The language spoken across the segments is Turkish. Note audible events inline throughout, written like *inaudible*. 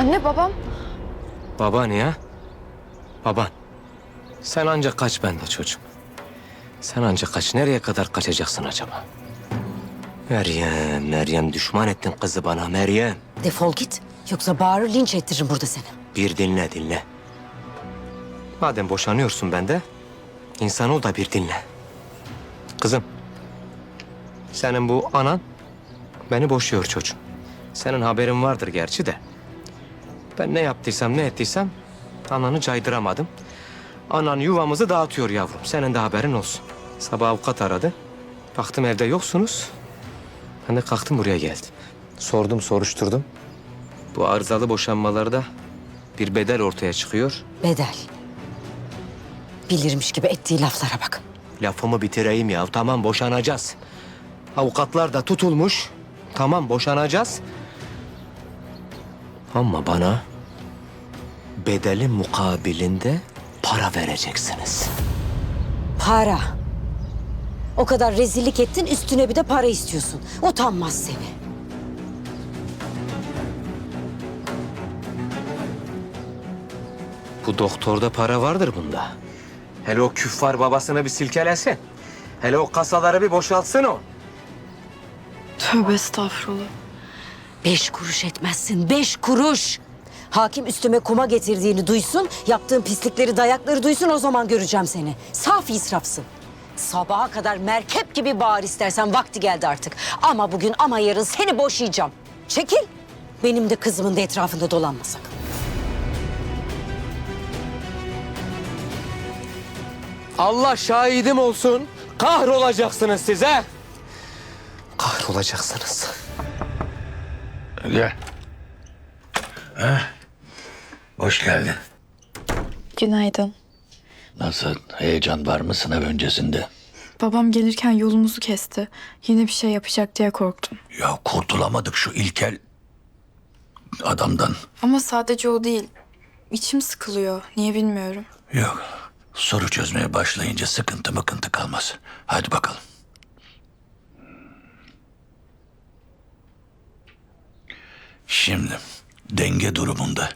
Anne babam. Baban ya. Baban. Sen ancak kaç bende çocuğum. Sen ancak kaç. Nereye kadar kaçacaksın acaba? Meryem, Meryem düşman ettin kızı bana Meryem. Defol git. Yoksa bağırır linç ettiririm burada seni. Bir dinle dinle. Madem boşanıyorsun bende, insan ol da bir dinle. Kızım, senin bu anan beni boşuyor çocuğum. Senin haberin vardır gerçi de. Ben ne yaptıysam ne ettiysem ananı caydıramadım. Anan yuvamızı dağıtıyor yavrum. Senin de haberin olsun. Sabah avukat aradı. Baktım evde yoksunuz. Ben de kalktım buraya geldim. Sordum soruşturdum. Bu arızalı boşanmalarda bir bedel ortaya çıkıyor. Bedel. Bilirmiş gibi ettiği laflara bak. Lafımı bitireyim ya. Tamam boşanacağız. Avukatlar da tutulmuş. Tamam boşanacağız. Ama bana bedeli mukabilinde para vereceksiniz. Para. O kadar rezillik ettin üstüne bir de para istiyorsun. Utanmaz seni. Bu doktorda para vardır bunda. Hele o küffar babasını bir silkelesin. Hele o kasaları bir boşaltsın o. Tövbe estağfurullah. Beş kuruş etmezsin. Beş kuruş. Hakim üstüme kuma getirdiğini duysun, yaptığın pislikleri, dayakları duysun o zaman göreceğim seni. Saf israfsın. Sabaha kadar merkep gibi bağır istersen vakti geldi artık. Ama bugün ama yarın seni boşayacağım. Çekil. Benim de kızımın da etrafında dolanma sakın. Allah şahidim olsun. Kahrolacaksınız size. Kahrolacaksınız. Gel. Heh. Hoş geldin. Günaydın. Nasıl? Heyecan var mı sınav öncesinde? Babam gelirken yolumuzu kesti. Yine bir şey yapacak diye korktum. Ya kurtulamadık şu ilkel adamdan. Ama sadece o değil. İçim sıkılıyor. Niye bilmiyorum. Yok. Soru çözmeye başlayınca sıkıntı mıkıntı kalmaz. Hadi bakalım. Şimdi denge durumunda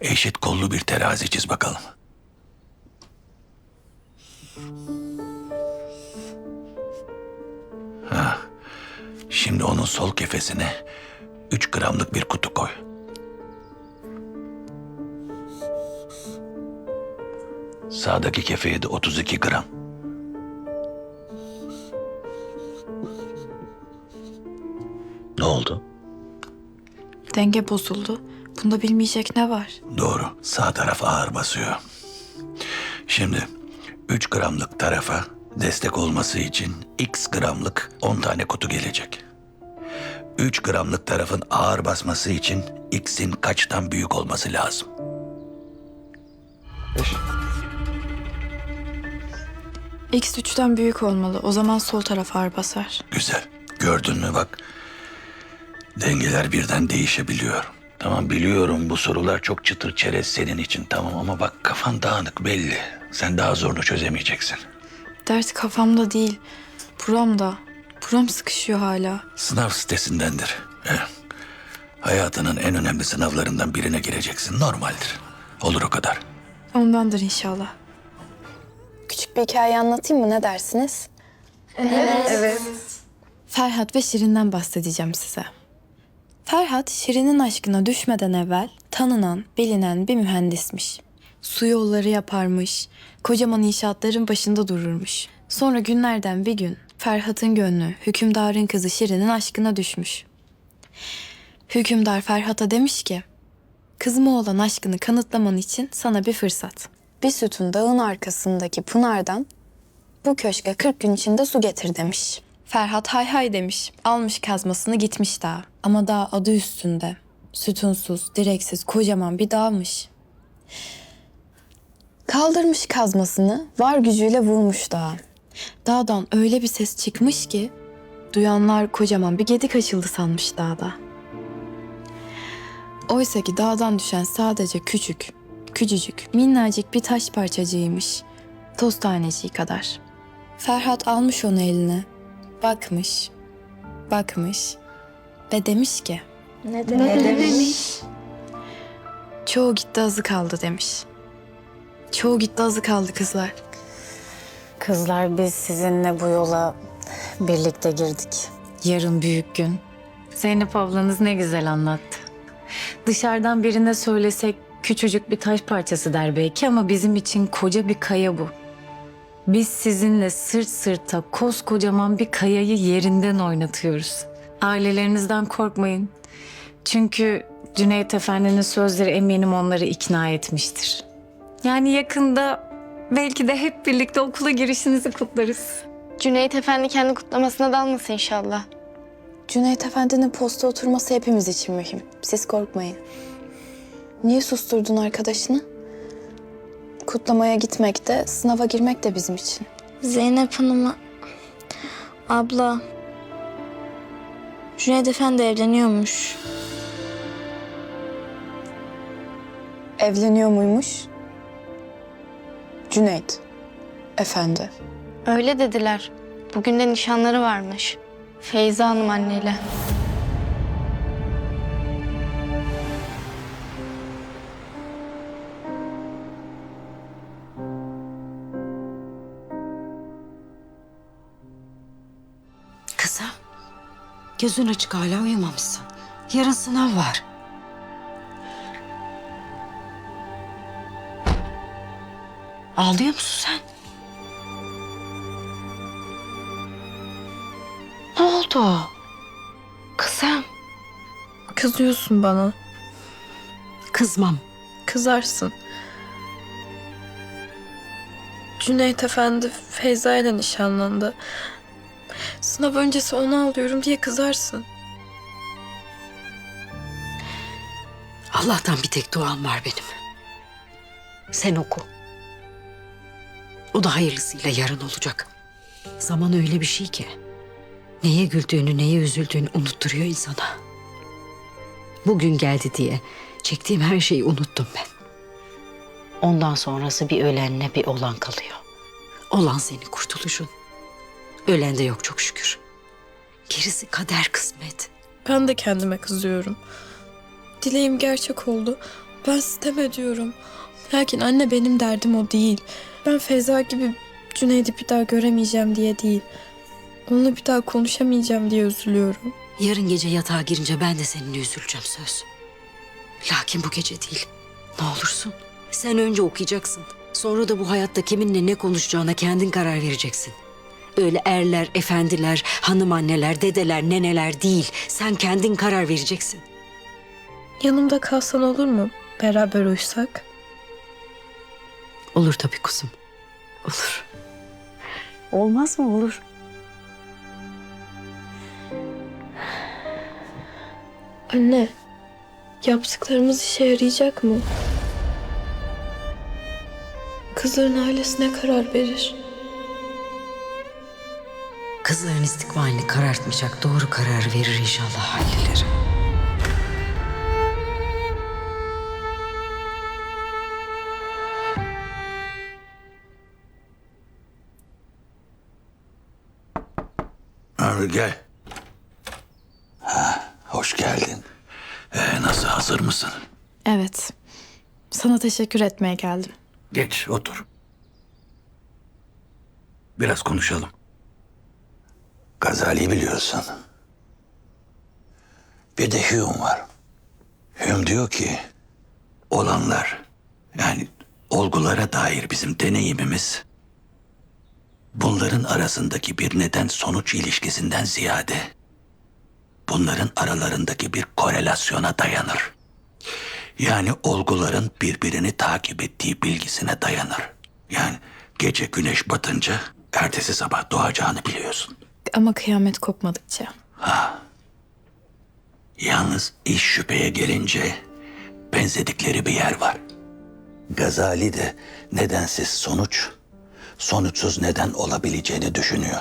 eşit kollu bir terazi çiz bakalım. Ha. Şimdi onun sol kefesine 3 gramlık bir kutu koy. Sağdaki kefeye de 32 gram. Ne oldu? Denge bozuldu. Bunda bilmeyecek ne var? Doğru. Sağ taraf ağır basıyor. Şimdi 3 gramlık tarafa destek olması için x gramlık 10 tane kutu gelecek. 3 gramlık tarafın ağır basması için x'in kaçtan büyük olması lazım? X 3'ten büyük olmalı. O zaman sol taraf ağır basar. Güzel. Gördün mü bak. Dengeler birden değişebiliyor. Tamam biliyorum bu sorular çok çıtır çerez senin için tamam ama bak kafan dağınık belli. Sen daha zorunu çözemeyeceksin. Dert kafamda değil. Buramda. Buram sıkışıyor hala. Sınav sitesindendir. Eh, Hayatının en önemli sınavlarından birine gireceksin. Normaldir. Olur o kadar. Ondandır inşallah. Küçük bir hikaye anlatayım mı? Ne dersiniz? Ferhat ve Şirin'den bahsedeceğim size. Ferhat, Şirin'in aşkına düşmeden evvel tanınan, bilinen bir mühendismiş. Su yolları yaparmış, kocaman inşaatların başında dururmuş. Sonra günlerden bir gün Ferhat'ın gönlü hükümdarın kızı Şirin'in aşkına düşmüş. Hükümdar Ferhat'a demiş ki, kızıma olan aşkını kanıtlaman için sana bir fırsat. Bir sütun dağın arkasındaki pınardan bu köşke 40 gün içinde su getir demiş. Ferhat hay hay demiş. Almış kazmasını gitmiş dağa. Ama dağ adı üstünde. Sütunsuz, direksiz, kocaman bir dağmış. Kaldırmış kazmasını var gücüyle vurmuş dağa. Dağdan öyle bir ses çıkmış ki duyanlar kocaman bir gedik açıldı sanmış dağda. Oysa ki dağdan düşen sadece küçük, küçücük, minnacık bir taş parçacığıymış. Toz taneciği kadar. Ferhat almış onu eline. Bakmış, bakmış ve demiş ki... Ne demiş? Çoğu gitti azı kaldı demiş. Çoğu gitti azı kaldı kızlar. Kızlar biz sizinle bu yola birlikte girdik. Yarın büyük gün. Zeynep ablanız ne güzel anlattı. Dışarıdan birine söylesek küçücük bir taş parçası der belki ama bizim için koca bir kaya bu. Biz sizinle sırt sırta koskocaman bir kayayı yerinden oynatıyoruz. Ailelerinizden korkmayın. Çünkü Cüneyt Efendi'nin sözleri eminim onları ikna etmiştir. Yani yakında belki de hep birlikte okula girişinizi kutlarız. Cüneyt Efendi kendi kutlamasına dalmasın inşallah. Cüneyt Efendi'nin posta oturması hepimiz için mühim. Siz korkmayın. Niye susturdun arkadaşını? Kutlamaya gitmek de, sınava girmek de bizim için. Zeynep Hanım'a... Abla... Cüneyt Efendi evleniyormuş. Evleniyor muymuş? Cüneyt Efendi. Öyle dediler. Bugün de nişanları varmış. Feyza Hanım anneyle. Gözün açık hala uyumamışsın. Yarın sınav var. Ağlıyor musun sen? Ne oldu? Kızım, Kızıyorsun bana. kızmam. Kızarsın. Cüneyt Efendi Feyza ile nişanlandı. Sınav öncesi onu alıyorum diye kızarsın. Allah'tan bir tek duam var benim. Sen oku. O da hayırlısıyla yarın olacak. Zaman öyle bir şey ki. Neye güldüğünü, neye üzüldüğünü unutturuyor insana. Bugün geldi diye çektiğim her şeyi unuttum ben. Ondan sonrası bir ölenle bir olan kalıyor. Olan senin kurtuluşun. Ölen de yok çok şükür. Gerisi kader kısmet. Ben de kendime kızıyorum. Dileğim gerçek oldu. Ben sitem ediyorum. Lakin anne benim derdim o değil. Ben Feyza gibi Cüneyd'i bir daha göremeyeceğim diye değil. Onunla bir daha konuşamayacağım diye üzülüyorum. Yarın gece yatağa girince ben de seninle üzüleceğim söz. Lakin bu gece değil. Ne olursun. Sen önce okuyacaksın. Sonra da bu hayatta kiminle ne konuşacağına kendin karar vereceksin. Öyle erler, efendiler, hanım anneler, dedeler, neneler değil. Sen kendin karar vereceksin. Yanımda kalsan olur mu? Beraber uyusak. Olur tabii kuzum. Olur. Olmaz mı? Olur. Anne, yaptıklarımız işe yarayacak mı? Kızların ailesine karar verir. Kızların istikbalini karartmayacak doğru karar verir inşallah aileleri. Abi gel. Ha, hoş geldin. Ee, nasıl hazır mısın? Evet. Sana teşekkür etmeye geldim. Geç otur. Biraz konuşalım. Gazali biliyorsun. Bir de Hume var. Hume diyor ki olanlar yani olgulara dair bizim deneyimimiz bunların arasındaki bir neden sonuç ilişkisinden ziyade bunların aralarındaki bir korelasyona dayanır. Yani olguların birbirini takip ettiği bilgisine dayanır. Yani gece güneş batınca ertesi sabah doğacağını biliyorsun. Ama kıyamet kopmadıkça. Yalnız iş şüpheye gelince benzedikleri bir yer var. Gazali de nedensiz sonuç, sonuçsuz neden olabileceğini düşünüyor.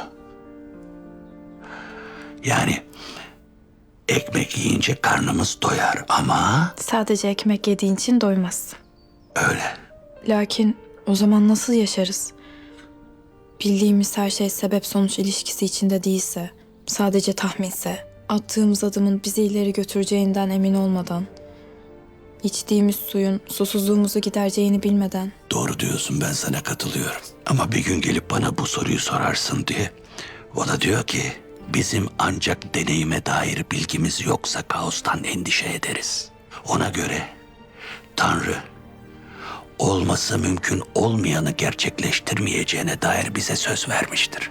Yani ekmek yiyince karnımız doyar ama Sadece ekmek yediğin için doymazsın. öyle. Lakin o zaman nasıl yaşarız? Bildiğimiz her şey sebep sonuç ilişkisi içinde değilse, sadece tahminse, attığımız adımın bizi ileri götüreceğinden emin olmadan, İçtiğimiz suyun susuzluğumuzu gidereceğini bilmeden Doğru diyorsun ben sana katılıyorum. Ama bir gün gelip bana bu soruyu sorarsın diye. O da diyor ki bizim ancak deneyime dair bilgimiz yoksa kaostan endişe ederiz. Ona göre Tanrı olması mümkün olmayanı gerçekleştirmeyeceğine dair bize söz vermiştir.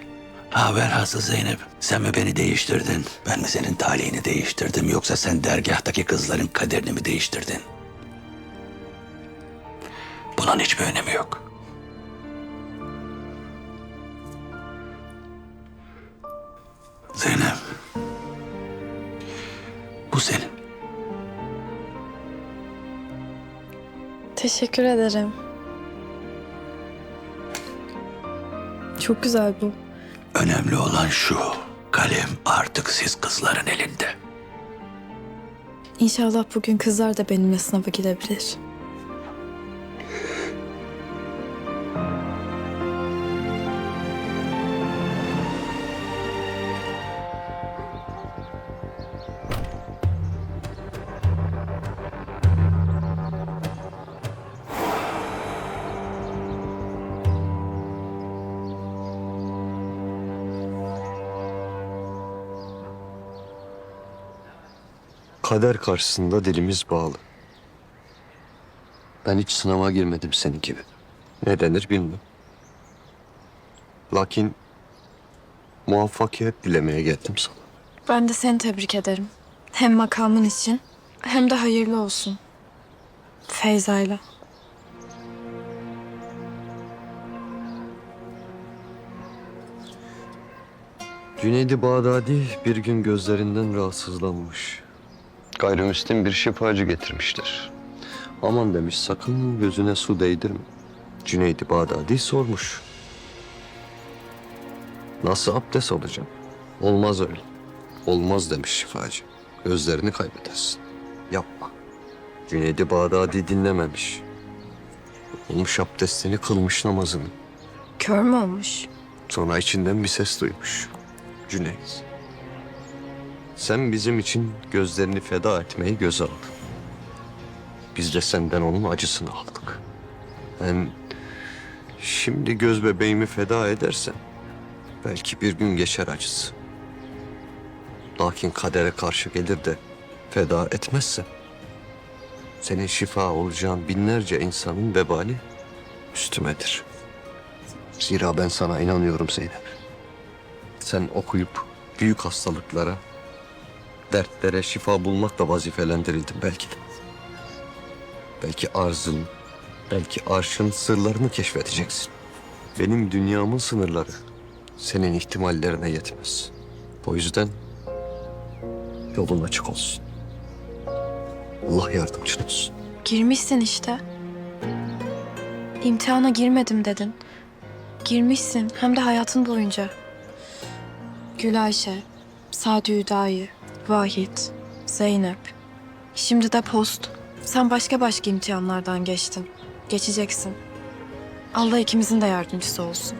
Ha velhasıl Zeynep, sen mi beni değiştirdin? Ben mi senin talihini değiştirdim yoksa sen dergahtaki kızların kaderini mi değiştirdin? Bunun hiçbir önemi yok. Zeynep. Bu senin. Teşekkür ederim. Çok güzel bu. Önemli olan şu. Kalem artık siz kızların elinde. İnşallah bugün kızlar da benimle sınava gidebilir. Kader karşısında dilimiz bağlı. Ben hiç sınava girmedim senin gibi. Ne denir bilmem. Lakin muvaffakiyet dilemeye geldim sana. Ben de seni tebrik ederim. Hem makamın için hem de hayırlı olsun. Feyza'yla. Cüneydi Bağdadi bir gün gözlerinden rahatsızlanmış. Gayrimüslim bir şifacı getirmişler. Aman demiş sakın gözüne su değdirme. Cüneydi Bağdadi sormuş. Nasıl abdest alacağım? Olmaz öyle. Olmaz demiş şifacı. Gözlerini kaybedersin. Yapma. Cüneydi Bağdadi dinlememiş. Olmuş abdestini kılmış namazını. Kör mü olmuş? Sonra içinden bir ses duymuş. Cüneyt. Sen bizim için gözlerini feda etmeyi göze aldın. Biz de senden onun acısını aldık. Ben şimdi göz bebeğimi feda edersem belki bir gün geçer acısı. Lakin kadere karşı gelir de feda etmezsem senin şifa olacağın binlerce insanın vebali üstümedir. Zira ben sana inanıyorum Zeynep. Sen okuyup büyük hastalıklara, dertlere şifa bulmakla vazifelendirildin belki de. Belki arzın, belki arşın sırlarını keşfedeceksin. Benim dünyamın sınırları senin ihtimallerine yetmez. O yüzden yolun açık olsun. Allah yardımcın olsun. Girmişsin işte. İmtihana girmedim dedin. Girmişsin hem de hayatın boyunca. Gül Ayşe, Sadi Hüdayi, Vahit, Zeynep. Şimdi de post. Sen başka başka imtihanlardan geçtin. Geçeceksin. Allah ikimizin de yardımcısı olsun.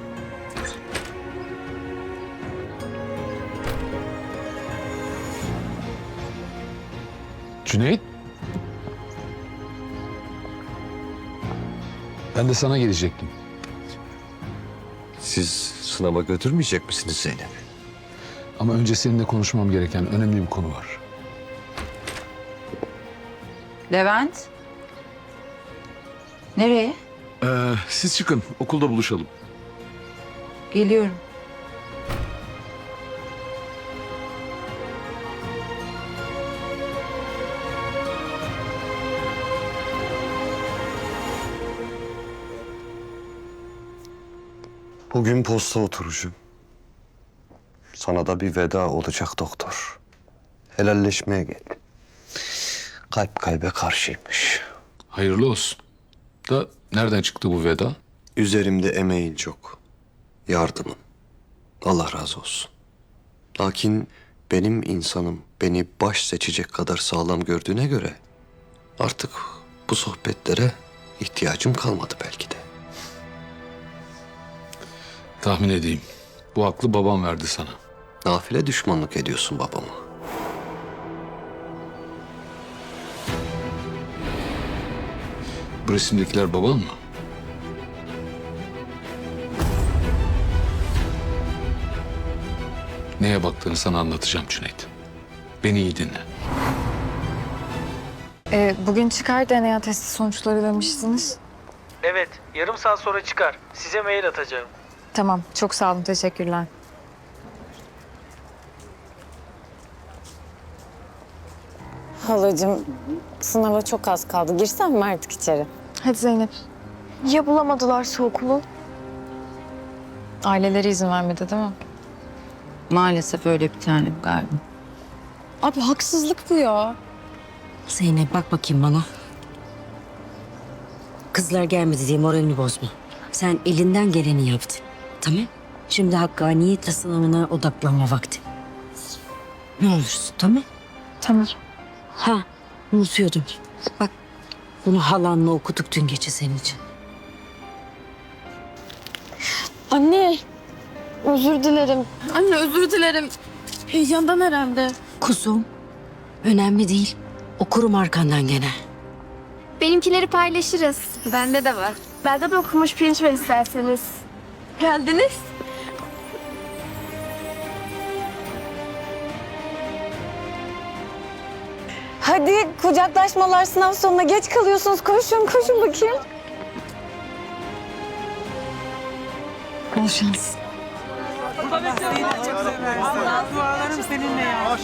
Cüneyt. Ben de sana gelecektim. Siz sınava götürmeyecek misiniz Zeynep? Ama önce seninle konuşmam gereken önemli bir konu var. Levent. Nereye? Ee, siz çıkın, okulda buluşalım. Geliyorum. Bugün posta oturucu. Sana da bir veda olacak doktor. Helalleşmeye geldi. Kalp kalbe karşıymış. Hayırlı olsun. Da nereden çıktı bu veda? Üzerimde emeğin çok. Yardımın. Allah razı olsun. Lakin benim insanım beni baş seçecek kadar sağlam gördüğüne göre artık bu sohbetlere ihtiyacım kalmadı belki de. Tahmin edeyim. Bu aklı babam verdi sana. Nafile düşmanlık ediyorsun babama. Bu resimdekiler baban mı? Neye baktığını sana anlatacağım Cüneyt. Beni iyi dinle. Ee, bugün çıkar DNA testi sonuçları demiştiniz. Evet, yarım saat sonra çıkar. Size mail atacağım. Tamam, çok sağ olun, teşekkürler. Halacığım sınava çok az kaldı. Girsem mi artık içeri? Hadi Zeynep. Ya bulamadılarsa okulu? Aileleri izin vermedi değil mi? Maalesef öyle bir tane galiba. Abi haksızlık bu ya. Zeynep bak bakayım bana. Kızlar gelmedi diye moralini bozma. Sen elinden geleni yaptın. Tamam? Şimdi hakkaniyetle sınavına odaklanma vakti. Ne olursun tamam? Tamam. Ha unutuyordum. Bak bunu halanla okuduk dün gece senin için. Anne, özür dilerim. Anne özür dilerim. Heyecandan herhalde. Kuzum önemli değil. Okurum arkandan gene. Benimkileri paylaşırız. Bende de var. Bende de okumuş pirinç var isterseniz. Geldiniz. Hadi kucaklaşmalar sınav sonuna geç kalıyorsunuz. Koşun koşun bakayım. Bol şans. Dualarım seninle ya.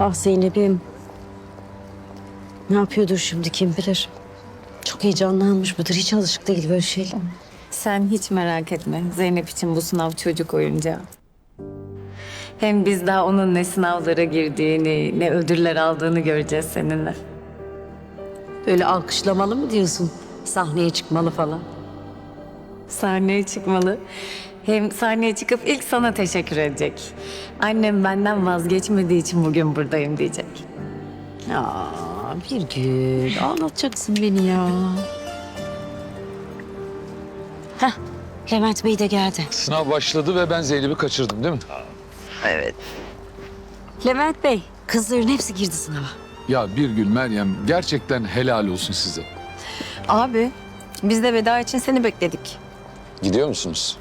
Ah Zeynep'im. Ne yapıyordur şimdi kim bilir. Çok heyecanlanmış mıdır? Hiç alışık değil böyle şeyler. Sen hiç merak etme. Zeynep için bu sınav çocuk oyuncağı. Hem biz daha onun ne sınavlara girdiğini, ne ödüller aldığını göreceğiz seninle. Böyle alkışlamalı mı diyorsun? Sahneye çıkmalı falan. Sahneye çıkmalı. Hem sahneye çıkıp ilk sana teşekkür edecek. Annem benden vazgeçmediği için bugün buradayım diyecek. Aa, bir gün ağlatacaksın beni ya. Heh, Levent Bey de geldi. Sınav başladı ve ben Zeynep'i kaçırdım değil mi? Levent Bey, kızların hepsi girdi sınava. Ya bir gün Meryem gerçekten helal olsun size. Abi, biz de veda için seni bekledik. Gidiyor musunuz?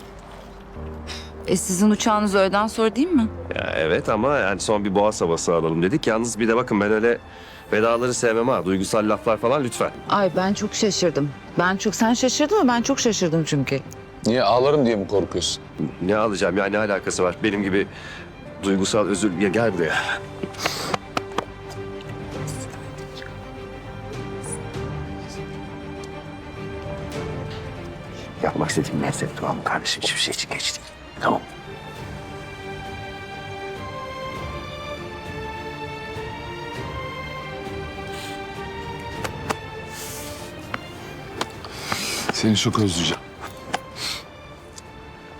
E sizin uçağınız öğleden sonra değil mi? Ya evet ama yani son bir boğaz havası alalım dedik. Yalnız bir de bakın ben öyle vedaları sevmem ha. Duygusal laflar falan lütfen. Ay ben çok şaşırdım. Ben çok sen şaşırdın mı? Ben çok şaşırdım çünkü. Niye ağlarım diye mi korkuyorsun? Ne alacağım ya ne alakası var? Benim gibi duygusal özür... Ya gel buraya. Yapmak istediğim neyse tamam kardeşim? Hiçbir şey için geç değil. Tamam. Seni çok özleyeceğim.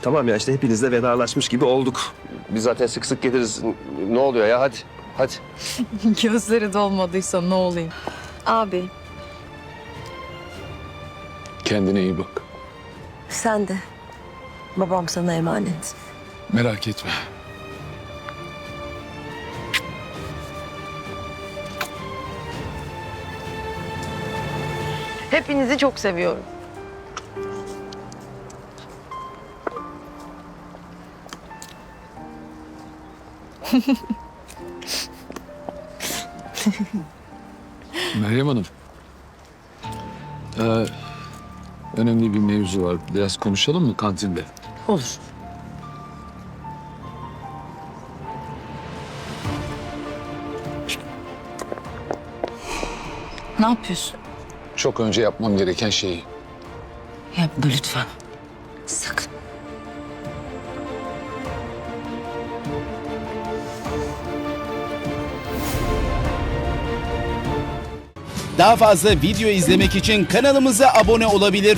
Tamam ya işte hepinizle vedalaşmış gibi olduk. Biz zaten sık sık geliriz. Ne oluyor ya hadi. Hadi. *laughs* Gözleri dolmadıysa ne olayım? Abi, Kendine iyi bak. Sen de. Babam sana emanet. Merak etme. hepinizi çok seviyorum. *laughs* Meryem Hanım. Ee, önemli bir mevzu var. Biraz konuşalım mı kantinde? Olur. Ne yapıyorsun? Çok önce yapmam gereken şeyi. Yapma lütfen. Sakın. Daha fazla video izlemek için kanalımıza abone olabilir.